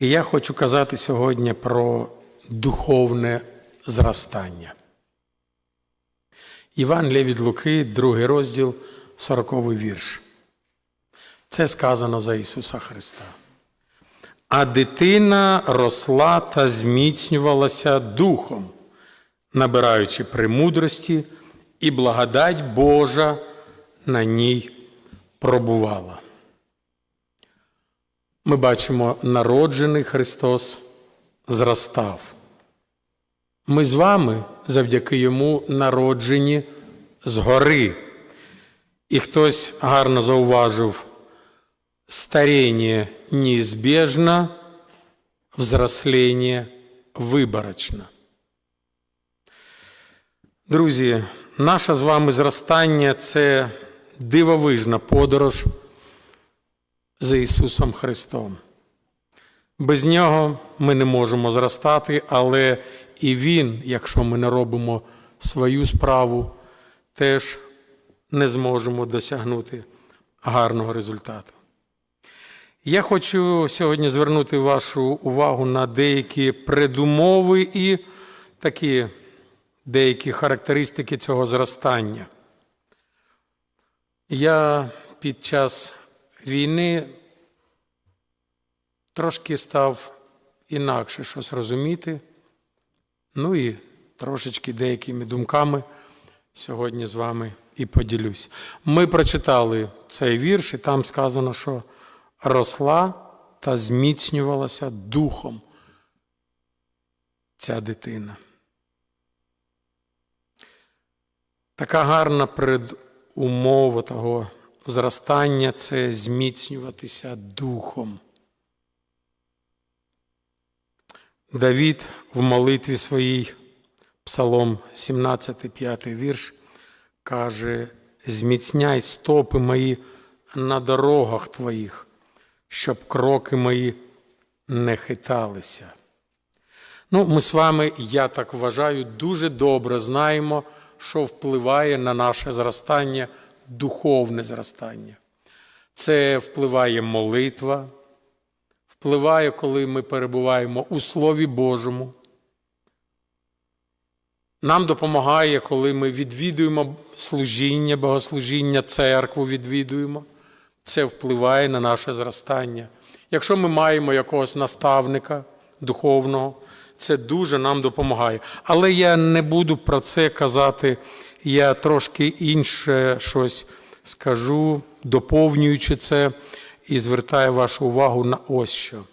І я хочу казати сьогодні про духовне зростання. Євангелія від Луки, другий розділ, 40 вірш. Це сказано за Ісуса Христа. А дитина росла та зміцнювалася духом, набираючи премудрості, і благодать Божа на ній пробувала. Ми бачимо, народжений Христос зростав. Ми з вами завдяки Йому народжені згори. І хтось гарно зауважив, старіння неизбежно, взрослення виборочно. Друзі, наше з вами зростання це дивовижна подорож за Ісусом Христом. Без Нього ми не можемо зростати, але і Він, якщо ми не робимо свою справу, теж не зможемо досягнути гарного результату. Я хочу сьогодні звернути вашу увагу на деякі предумови і такі деякі характеристики цього зростання. Я під час війни трошки став інакше щось розуміти, ну і трошечки деякими думками сьогодні з вами і поділюсь. Ми прочитали цей вірш, і там сказано, що росла та зміцнювалася духом ця дитина. Така гарна предумова того зростання це зміцнюватися духом. Давід в молитві своїй, Псалом 17, 5 вірш, каже: Зміцняй стопи мої на дорогах твоїх, щоб кроки мої не хиталися. Ну, ми з вами, я так вважаю, дуже добре знаємо, що впливає на наше зростання, духовне зростання. Це впливає молитва, впливає, коли ми перебуваємо у Слові Божому. Нам допомагає, коли ми відвідуємо служіння, богослужіння, церкву відвідуємо. Це впливає на наше зростання. Якщо ми маємо якогось наставника духовного, це дуже нам допомагає. Але я не буду про це казати, я трошки інше щось скажу, доповнюючи це, і звертаю вашу увагу на ось що.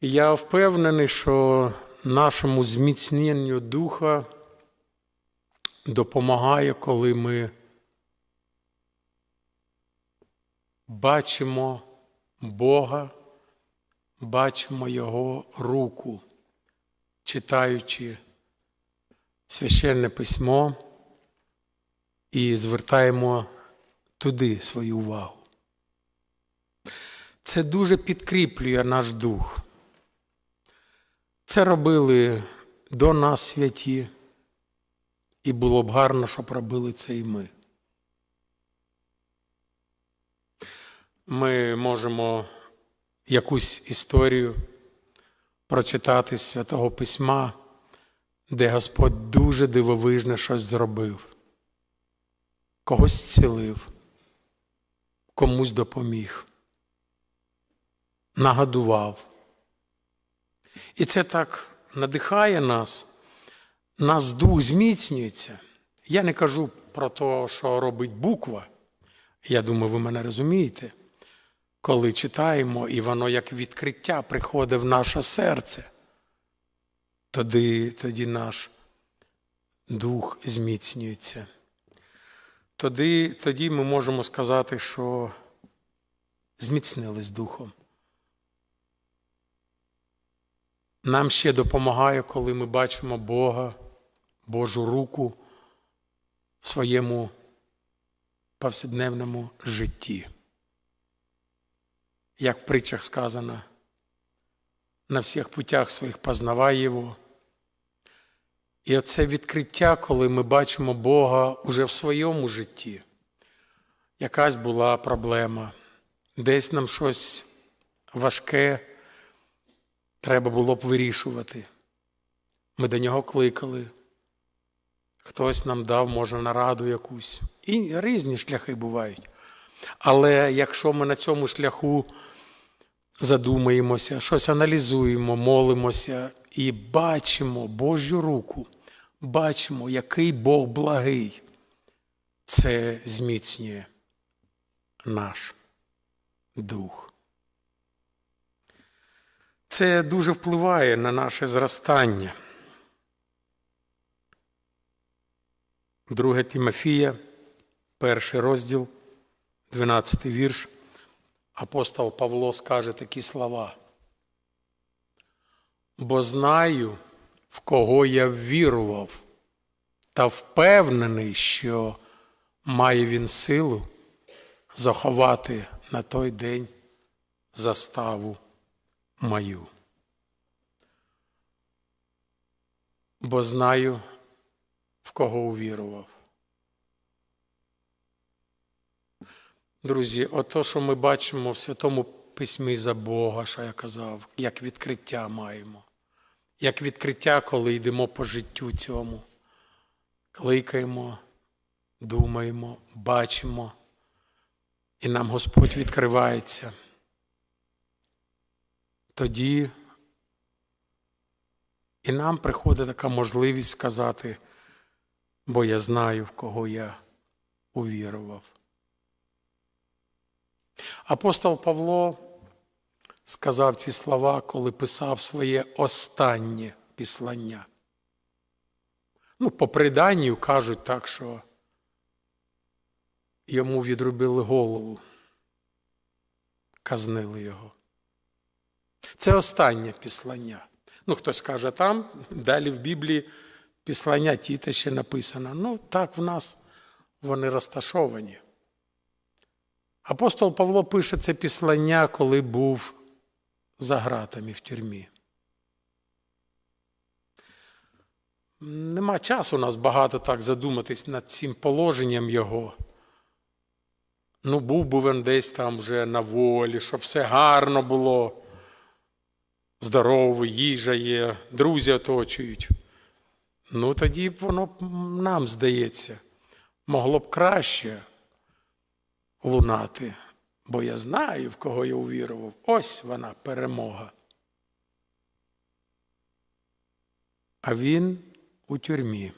Я впевнений, що нашому зміцненню духа допомагає, коли ми бачимо Бога, бачимо Його руку, читаючи священне письмо і звертаємо туди свою увагу. Це дуже підкріплює наш дух. Це робили до нас святі, і було б гарно, щоб робили це і ми. Ми можемо якусь історію прочитати з Святого Письма, де Господь дуже дивовижне щось зробив, когось зцілив, комусь допоміг, нагодував. І це так надихає нас, нас дух зміцнюється. Я не кажу про те, що робить буква. Я думаю, ви мене розумієте. Коли читаємо, і воно як відкриття приходить в наше серце, тоді, тоді наш дух зміцнюється. Тоді, тоді ми можемо сказати, що зміцнились духом. Нам ще допомагає, коли ми бачимо Бога, Божу руку в своєму повсякденному житті. Як в притчах сказано, на всіх путях своїх познавай Його. І оце відкриття, коли ми бачимо Бога уже в своєму житті. Якась була проблема, десь нам щось важке треба було б вирішувати. Ми до нього кликали. Хтось нам дав, може, нараду якусь. І різні шляхи бувають. Але якщо ми на цьому шляху задумаємося, щось аналізуємо, молимося і бачимо Божу руку, бачимо, який Бог благий, це зміцнює наш дух. Це дуже впливає на наше зростання. 2 Тимофія, перший розділ, 12 вірш. Апостол Павло скаже такі слова. Бо знаю, в кого я ввірував, та впевнений, що має він силу заховати на той день заставу мою. Бо знаю, в кого увірував. Друзі, ото, що ми бачимо в Святому Письмі за Бога, що я казав, як відкриття маємо, як відкриття, коли йдемо по життю цьому, кликаємо, думаємо, бачимо, і нам Господь відкривається. Тоді і нам приходить така можливість сказати, бо я знаю, в кого я увірував. Апостол Павло сказав ці слова, коли писав своє останнє післання. Ну, по приданню кажуть так, що йому відрубили голову, казнили його. Це останнє післання. Ну, хтось каже, там далі в Біблії післання Тіта ще написано. Ну, так в нас вони розташовані. Апостол Павло пише це післання, коли був за ґратами в тюрмі. Нема часу у нас багато так задуматись над цим положенням його. Ну, був би він десь там вже на волі, щоб все гарно було. Здоровий, їжа є, друзі оточують. Ну, тоді б воно нам здається, могло б краще лунати, бо я знаю, в кого я увірував. Ось вона перемога. А він у тюрмі.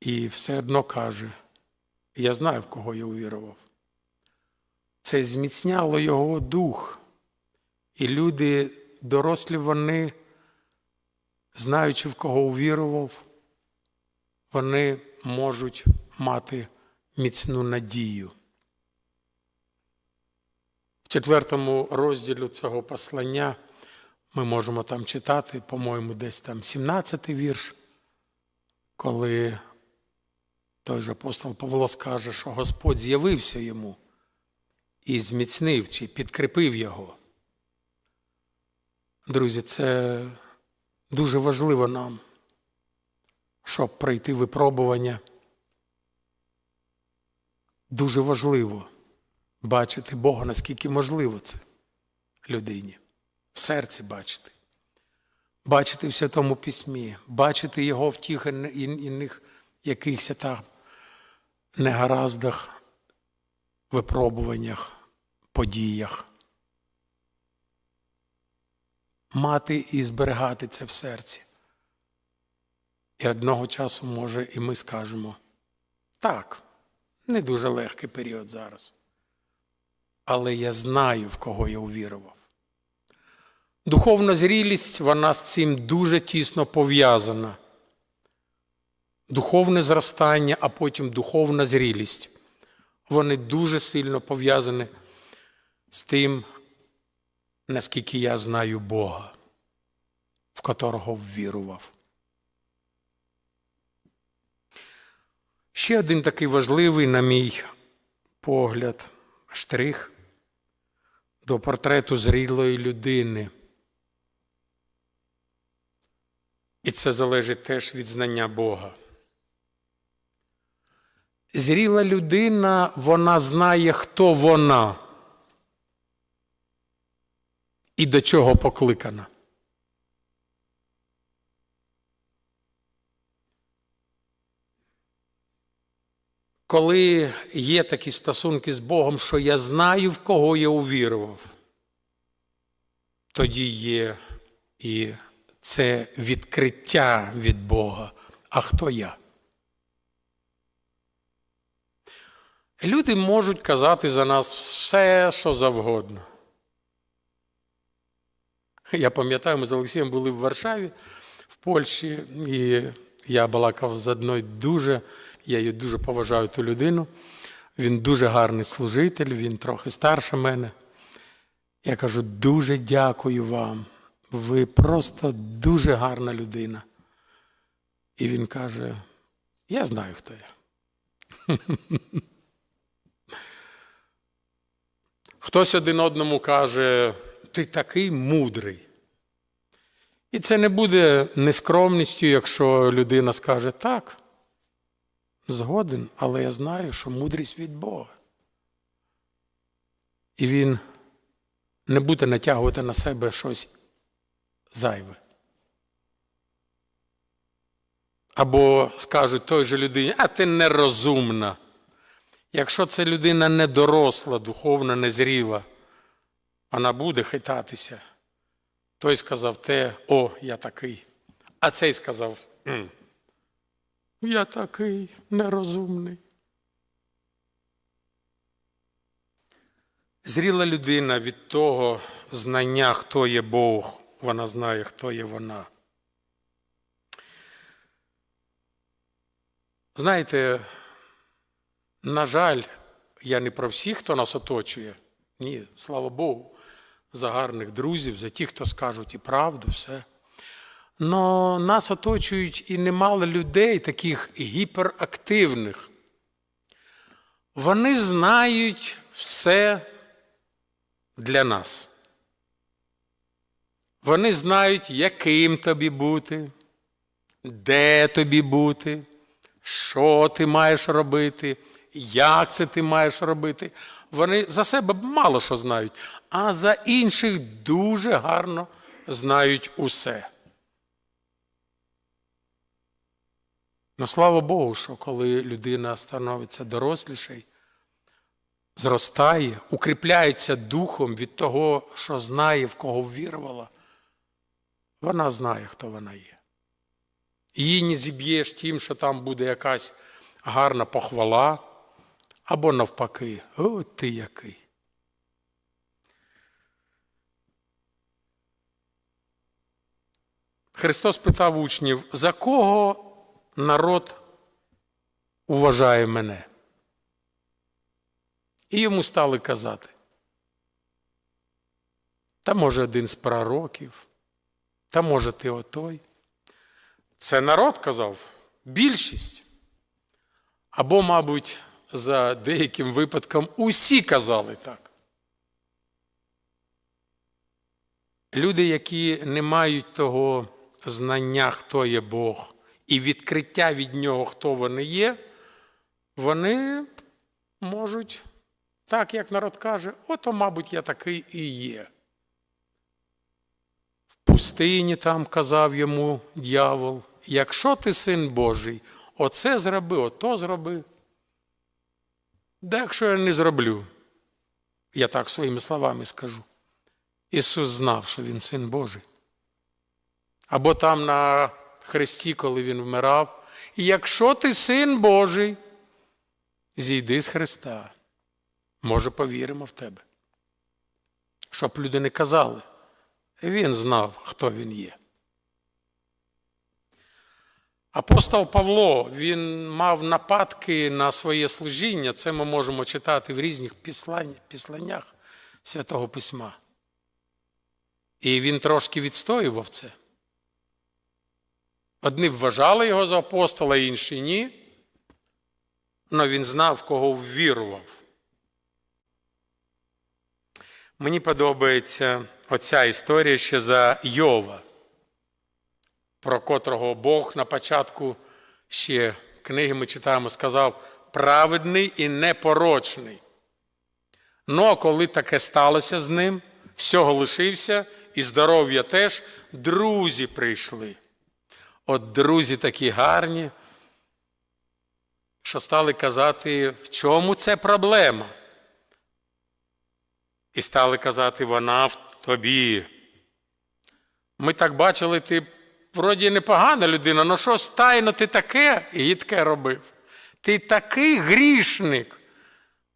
І все одно каже, я знаю, в кого я увірував. Це зміцняло його дух. І люди, дорослі, вони, знаючи, в кого увірував, вони можуть мати міцну надію. В четвертому розділі цього послання ми можемо там читати, по-моєму, десь там 17-й вірш, коли той же апостол Павло скаже, що Господь з'явився йому і зміцнив чи підкріпив його. Друзі, це дуже важливо нам, щоб пройти випробування. Дуже важливо бачити Бога, наскільки можливо це людині, в серці бачити, бачити в Святому Письмі, бачити Його в тих іних якихось там негараздах, випробуваннях, подіях. Мати і зберігати це в серці. І одного часу, може, і ми скажемо так. Не дуже легкий період зараз. Але я знаю, в кого я увірував. Духовна зрілість, вона з цим дуже тісно пов'язана. Духовне зростання, а потім духовна зрілість. Вони дуже сильно пов'язані з тим, наскільки я знаю Бога, в котрого ввірував. Ще один такий важливий, на мій погляд, штрих до портрету зрілої людини. І це залежить теж від знання Бога. Зріла людина, вона знає, хто вона. і до чого покликана. Коли є такі стосунки з Богом, що я знаю, в кого я увірував, тоді є і це відкриття від Бога. А хто я? Люди можуть казати за нас все, що завгодно. Я пам'ятаю, ми з Олексієм були в Варшаві, в Польщі, і я балакав з одною дуже, я її дуже поважаю ту людину. Він дуже гарний служитель, він трохи старше мене. Я кажу, дуже дякую вам. Ви просто дуже гарна людина. І він каже: Я знаю, хто я. Хтось один одному каже, ти такий мудрий. І це не буде нескромністю, якщо людина скаже так, згоден, але я знаю, що мудрість від Бога. І він не буде натягувати на себе щось зайве. Або скажуть той же людині, а ти нерозумна. Якщо це людина не доросла, духовно незріла, вона буде хитатися. Той сказав те, о, я такий. А цей сказав, «М, я такий нерозумний. Зріла людина від того знання, хто є Бог, вона знає, хто є вона. Знаєте, на жаль, я не про всіх, хто нас оточує. Ні, слава Богу, за гарних друзів, за тих, хто скажуть і правду, все. Но нас оточують і немало людей, таких гіперактивних. Вони знають все для нас. Вони знають, яким тобі бути, де тобі бути, що ти маєш робити, як це ти маєш робити. Вони за себе мало що знають, а за інших дуже гарно знають усе. Ну, слава Богу, що коли людина становиться дорослішою, зростає, укріпляється духом від того, що знає, в кого ввірувала, вона знає, хто вона є. Її не зіб'єш тим, що там буде якась гарна похвала, або навпаки, о, ти який. Христос питав учнів, за кого народ уважає мене? І йому стали казати. Та може один з пророків, та може ти отой. Це народ казав, більшість. Або, мабуть, за деяким випадком усі казали так. Люди, які не мають того знання, хто є Бог, і відкриття від нього, хто вони є, вони можуть, так як народ каже, ото, мабуть, я такий і є. В пустині там казав йому дьявол, якщо ти син Божий, оце зроби, ото зроби. Да якщо я не зроблю, я так своїми словами скажу. Ісус знав, що Він син Божий. Або там на хресті, коли Він вмирав, і якщо ти син Божий, зійди з Христа. Може, повіримо в тебе. Щоб люди не казали, він знав, хто він є. Апостол Павло він мав нападки на своє служіння. Це ми можемо читати в різних післаннях Святого Письма. І він трошки відстоював це. Одні вважали його за апостола, інші ні. Але він знав, кого ввірував. Мені подобається оця історія ще за Йова про котрого Бог на початку ще книги ми читаємо, сказав праведний і непорочний. Ну, а коли таке сталося з ним, всього лишився, і здоров'я теж. Друзі прийшли. От друзі такі гарні, що стали казати, в чому це проблема? І стали казати, вона в тобі. Ми так бачили, ти вроді непогана людина, але що стайно ти таке і таке робив. Ти такий грішник.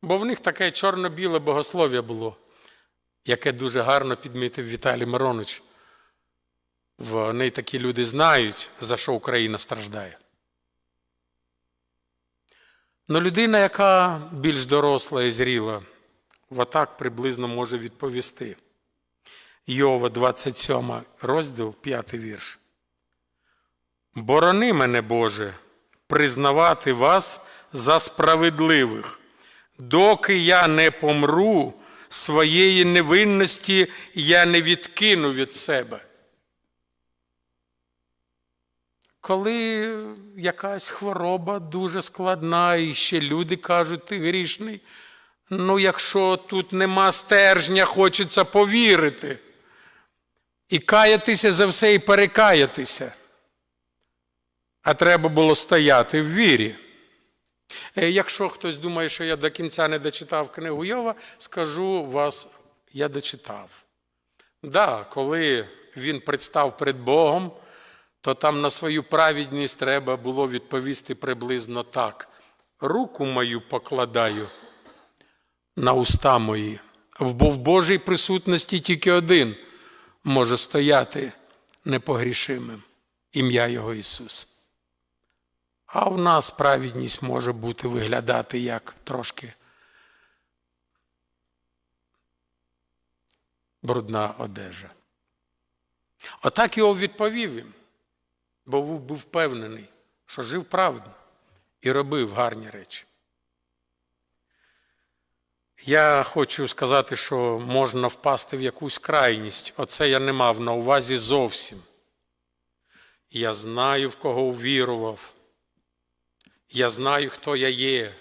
Бо в них таке чорно-біле богослов'я було, яке дуже гарно підмітив Віталій Миронович. Вони такі люди знають, за що Україна страждає. Ну, людина, яка більш доросла і зріла, отак приблизно може відповісти. Йова, 27 розділ, 5 вірш. Борони мене, Боже, признавати вас за справедливих, доки я не помру, своєї невинності я не відкину від себе. Коли якась хвороба дуже складна, і ще люди кажуть, ти грішний. Ну, якщо тут нема стержня, хочеться повірити. І каятися за все і перекаятися. А треба було стояти в вірі. Е, Якщо хтось думає, що я до кінця не дочитав книгу Йова, скажу вас, я дочитав. Да, коли він представ перед Богом, то там на свою праведність треба було відповісти приблизно так: руку мою покладаю на уста мої, бо в Божій присутності тільки один може стояти непогрішимим ім'я Його Ісус. А в нас праведність може бути виглядати як трошки брудна одежа. Отак його відповів їм, бо був впевнений, що жив праведно і робив гарні речі. Я хочу сказати, що можна впасти в якусь крайність. Оце я не мав на увазі зовсім. Я знаю, в кого увірував. Я знаю, хто я є.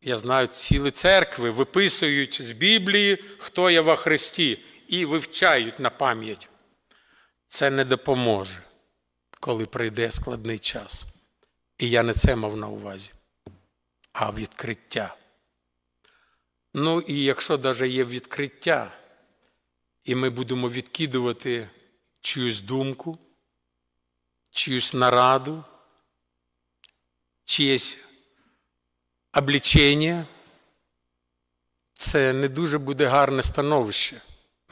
Я знаю, цілі церкви виписують з Біблії, хто я во Христі, і вивчають на пам'ять. Це не допоможе, коли прийде складний час. І я не це мав на увазі, а відкриття. Ну і якщо навіть є відкриття, і ми будемо відкидувати чиюсь думку, чиюсь нараду, чиєсь облічення, це не дуже буде гарне становище.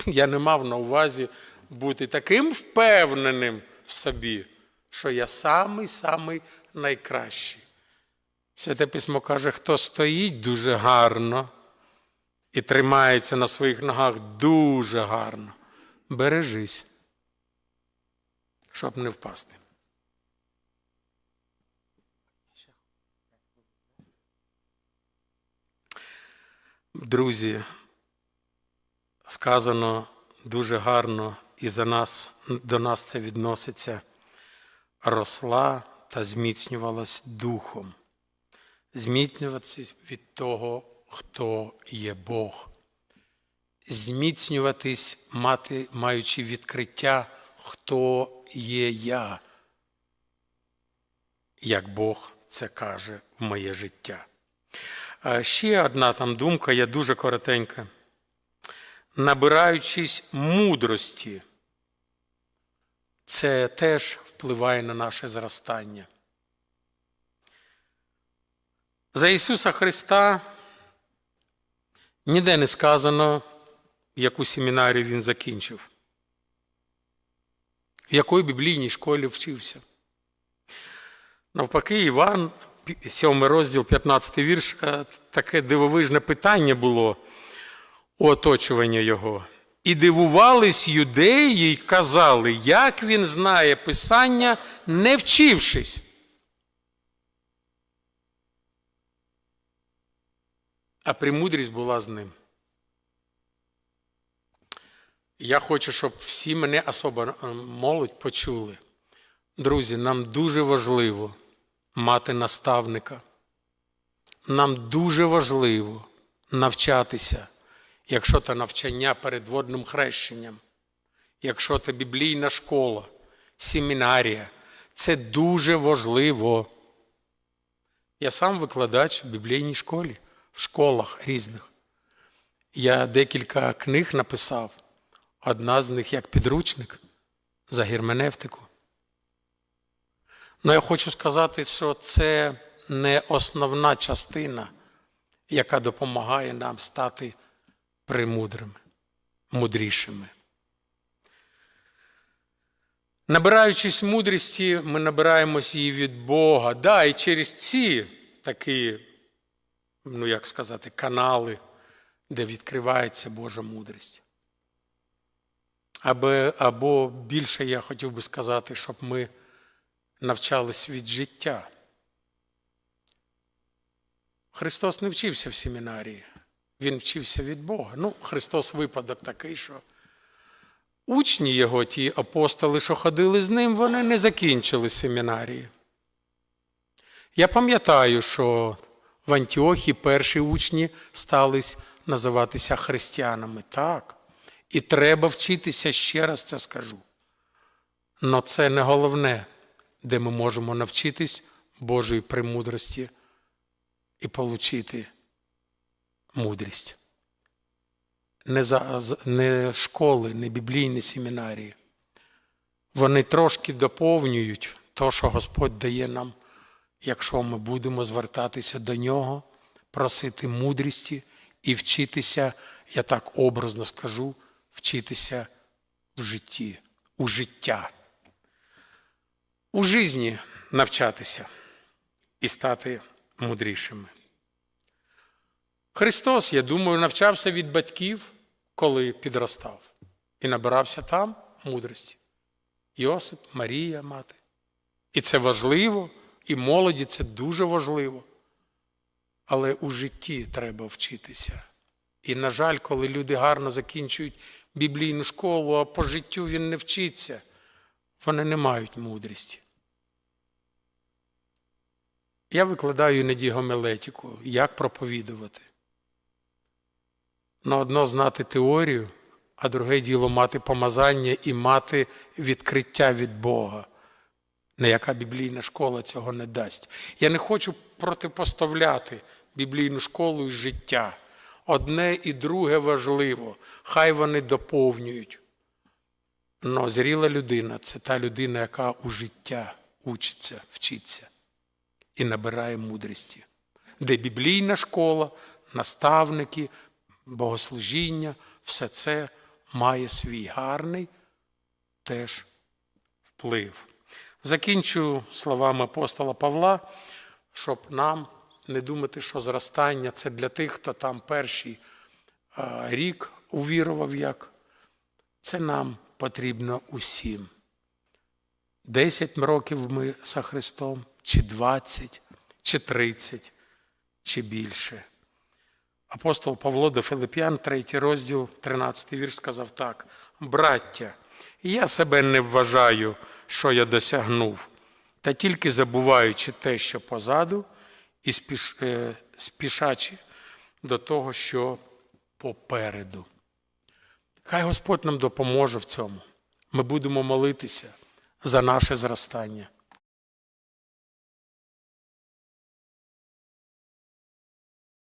Я не мав на увазі бути таким впевненим в собі, що я самий-самий найкращий. Святе письмо каже, хто стоїть дуже гарно і тримається на своїх ногах дуже гарно, бережись, щоб не впасти. Друзі, сказано дуже гарно, і за нас, до нас це відноситься, росла та зміцнювалась духом, зміцнюватися від того, хто є Бог, зміцнюватись, мати, маючи відкриття, хто є я, як Бог це каже в моє життя. Ще одна там думка, є дуже коротенька. Набираючись мудрості, це теж впливає на наше зростання. За Ісуса Христа ніде не сказано, яку семінарію Він закінчив, в якої біблійній школі вчився. Навпаки, Іван, 7 розділ, 15 вірш, е, таке дивовижне питання було у оточування його. І дивувались юдеї й казали, як він знає Писання, не вчившись. А премудрість була з ним. Я хочу, щоб всі мене особо е, молодь почули. Друзі, нам дуже важливо мати наставника. Нам дуже важливо навчатися, якщо то навчання перед водним хрещенням, якщо то біблійна школа, семінарія, це дуже важливо. Я сам викладач в біблійній школі, в школах різних. Я декілька книг написав, одна з них як підручник за герменевтику. Ну, я хочу сказати, що це не основна частина, яка допомагає нам стати премудрими, мудрішими. Набираючись мудрості, ми набираємось її від Бога. Да, і через ці такі, ну як сказати, канали, де відкривається Божа мудрість. Або, або більше я хотів би сказати, щоб ми навчались від життя. Христос не вчився в семінарії, Він вчився від Бога. Ну, Христос випадок такий, що учні його, ті апостоли, що ходили з ним, вони не закінчили семінарії. Я пам'ятаю, що в Антіохії перші учні стали називатися християнами. Так. І треба вчитися, ще раз це скажу. Но це не головне, де ми можемо навчитись Божої премудрості і отримати мудрість. Не, за, не школи, не біблійні семінарії. Вони трошки доповнюють те, що Господь дає нам, якщо ми будемо звертатися до Нього, просити мудрісті і вчитися, я так образно скажу, вчитися в житті, у життя. У житті навчатися і стати мудрішими. Христос, я думаю, навчався від батьків, коли підростав, і набирався там мудрості. Йосип, Марія, мати. І це важливо, і молоді це дуже важливо. Але у житті треба вчитися. І, на жаль, коли люди гарно закінчують біблійну школу, а по життю він не вчиться, вони не мають мудрості. Я викладаю іноді гомелетику, як проповідувати. На одно знати теорію, а друге діло мати помазання і мати відкриття від Бога. Ніяка біблійна школа цього не дасть. Я не хочу протипоставляти біблійну школу і життя. Одне і друге важливо, хай вони доповнюють. Но зріла людина це та людина, яка у життя учиться, вчиться і набирає мудрості. Де біблійна школа, наставники, богослужіння, все це має свій гарний теж вплив. Закінчу словами апостола Павла, щоб нам не думати, що зростання це для тих, хто там перший рік увірував як. Це нам потрібно усім. Десять років ми за Христом, чи двадцять, чи тридцять, чи більше. Апостол Павло до Филип'ян, 3 розділ, 13 вірш, сказав так: Браття, я себе не вважаю, що я досягнув, та тільки забуваючи те, що позаду, і спіш, е, спішачи до того, що попереду. Хай Господь нам допоможе в цьому. Ми будемо молитися за наше зростання.